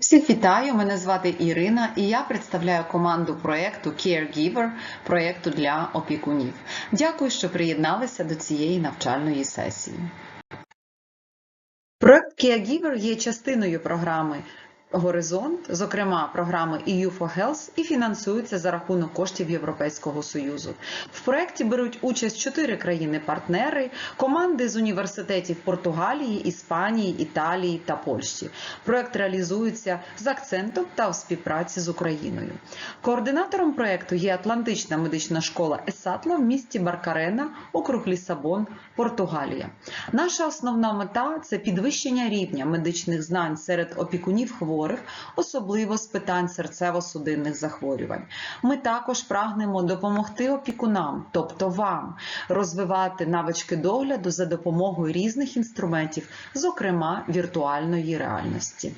Всіх вітаю! Мене звати Ірина, і я представляю команду проєкту Caregiver, проєкту для опікунів. Дякую, що приєдналися до цієї навчальної сесії. Проект Caregiver є частиною програми Горизонт, зокрема програми EU for Health, і фінансується за рахунок коштів Європейського Союзу. В проєкті беруть участь чотири країни-партнери, команди з університетів Португалії, Іспанії, Італії та Польщі. Проєкт реалізується з акцентом та в співпраці з Україною. Координатором проєкту є Атлантична медична школа Есатла в місті Баркарена, округ Лісабон, Португалія. Наша основна мета це підвищення рівня медичних знань серед опікунів хворих, особливо з питань серцево-судинних захворювань. Ми також прагнемо допомогти опікунам, тобто вам, розвивати навички догляду за допомогою різних інструментів, зокрема віртуальної реальності.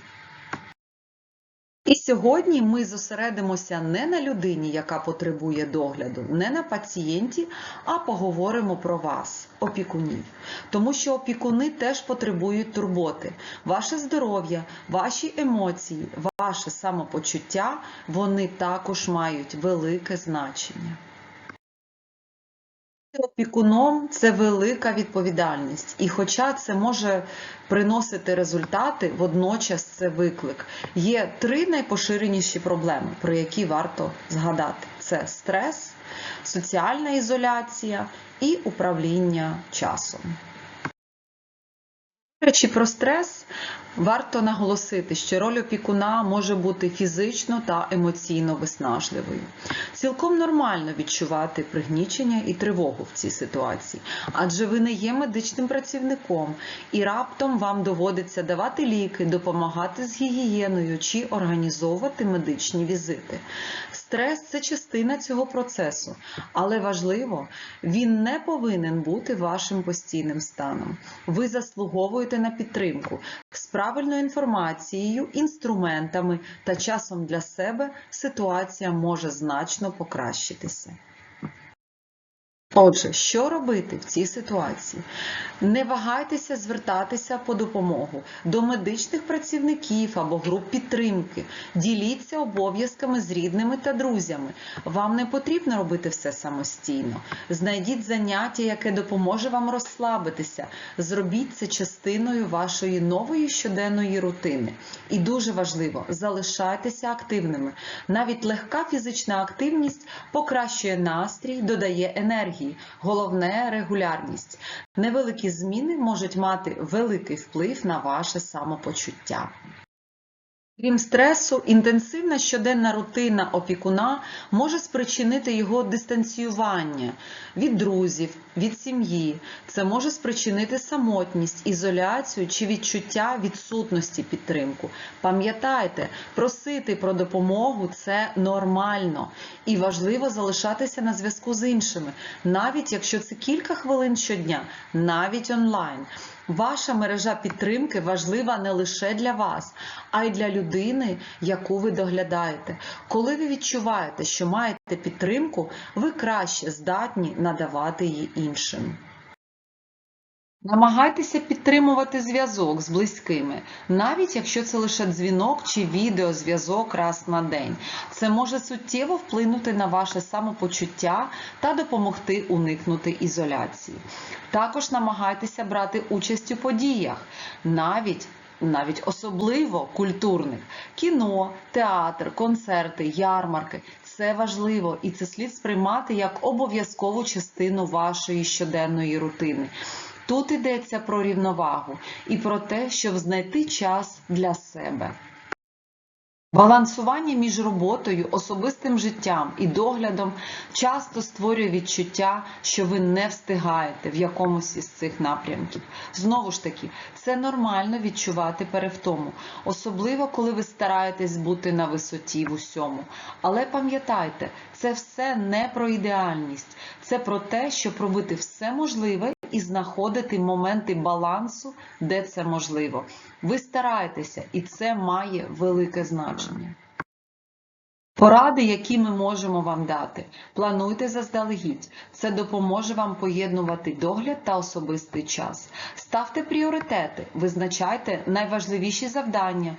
І сьогодні ми зосередимося не на людині, яка потребує догляду, не на пацієнті, а поговоримо про вас, опікунів. Тому що опікуни теж потребують турботи. Ваше здоров'я, ваші емоції, ваше самопочуття вони також мають велике значення. Опікуном це велика відповідальність, і хоча це може приносити результати, водночас це виклик. Є три найпоширеніші проблеми, про які варто згадати: це стрес, соціальна ізоляція і управління часом. Речі про стрес варто наголосити, що роль опікуна може бути фізично та емоційно виснажливою. Цілком нормально відчувати пригнічення і тривогу в цій ситуації, адже ви не є медичним працівником і раптом вам доводиться давати ліки, допомагати з гігієною чи організовувати медичні візити. Стрес це частина цього процесу, але важливо, він не повинен бути вашим постійним станом. Ви заслуговуєте на підтримку з правильною інформацією, інструментами та часом для себе ситуація може значно покращитися. Отже, що робити в цій ситуації? Не вагайтеся звертатися по допомогу до медичних працівників або груп підтримки. Діліться обов'язками з рідними та друзями. Вам не потрібно робити все самостійно. Знайдіть заняття, яке допоможе вам розслабитися. Зробіть це частиною вашої нової щоденної рутини. І дуже важливо, залишайтеся активними. Навіть легка фізична активність покращує настрій, додає енергії. Головне регулярність. Невеликі зміни можуть мати великий вплив на ваше самопочуття. Крім стресу, інтенсивна щоденна рутина опікуна може спричинити його дистанціювання від друзів, від сім'ї. Це може спричинити самотність, ізоляцію чи відчуття відсутності підтримку. Пам'ятайте, просити про допомогу це нормально і важливо залишатися на зв'язку з іншими, навіть якщо це кілька хвилин щодня, навіть онлайн. Ваша мережа підтримки важлива не лише для вас, а й для людини, яку ви доглядаєте. Коли ви відчуваєте, що маєте підтримку, ви краще здатні надавати її іншим. Намагайтеся підтримувати зв'язок з близькими, навіть якщо це лише дзвінок чи відеозв'язок раз на день. Це може суттєво вплинути на ваше самопочуття та допомогти уникнути ізоляції. Також намагайтеся брати участь у подіях, навіть навіть особливо культурних кіно, театр, концерти, ярмарки. Це важливо і це слід сприймати як обов'язкову частину вашої щоденної рутини. Тут йдеться про рівновагу і про те, щоб знайти час для себе. Балансування між роботою, особистим життям і доглядом часто створює відчуття, що ви не встигаєте в якомусь із цих напрямків. Знову ж таки, це нормально відчувати перевтому, особливо коли ви стараєтесь бути на висоті в усьому. Але пам'ятайте, це все не про ідеальність, це про те, щоб робити все можливе і знаходити моменти балансу, де це можливо. Ви стараєтеся, і це має велике значення. Поради, які ми можемо вам дати. Плануйте заздалегідь. Це допоможе вам поєднувати догляд та особистий час. Ставте пріоритети, визначайте найважливіші завдання.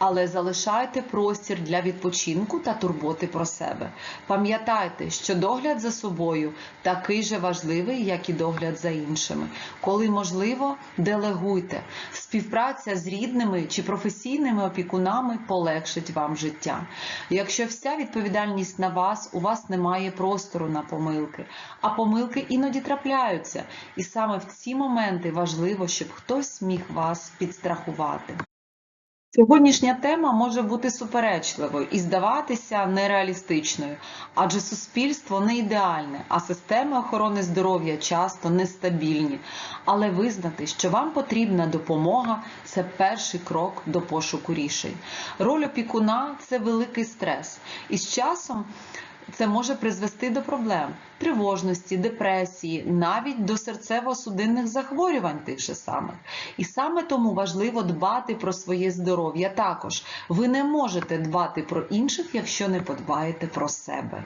Але залишайте простір для відпочинку та турботи про себе. Пам'ятайте, що догляд за собою такий же важливий, як і догляд за іншими. Коли можливо, делегуйте. Співпраця з рідними чи професійними опікунами полегшить вам життя. Якщо вся відповідальність на вас, у вас немає простору на помилки, а помилки іноді трапляються, і саме в ці моменти важливо, щоб хтось міг вас підстрахувати. Сьогоднішня тема може бути суперечливою і здаватися нереалістичною, адже суспільство не ідеальне, а системи охорони здоров'я часто нестабільні. Але визнати, що вам потрібна допомога це перший крок до пошуку рішень. Роль опікуна це великий стрес, і з часом це може призвести до проблем тривожності, депресії, навіть до серцево-судинних захворювань тих же самих. І саме тому важливо дбати про своє здоров'я також. Ви не можете дбати про інших, якщо не подбаєте про себе.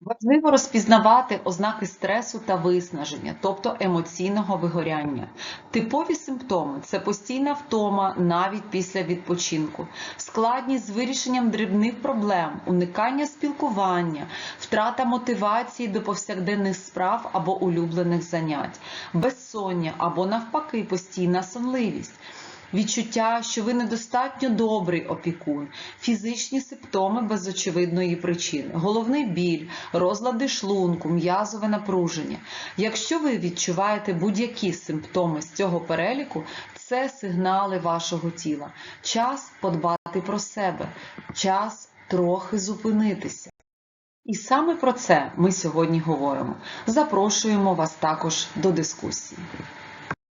Важливо розпізнавати ознаки стресу та виснаження, тобто емоційного вигоряння. Типові симптоми це постійна втома навіть після відпочинку, складність з вирішенням дрібних проблем, уникання спілкування, втрата мотивації до повсякденних справ або улюблених занять, безсоння або навпаки постійна сонливість. Відчуття, що ви недостатньо добрий опікун, фізичні симптоми без очевидної причини, головний біль, розлади шлунку, м'язове напруження. Якщо ви відчуваєте будь-які симптоми з цього переліку, це сигнали вашого тіла. Час подбати про себе, час трохи зупинитися. І саме про це ми сьогодні говоримо. Запрошуємо вас також до дискусії.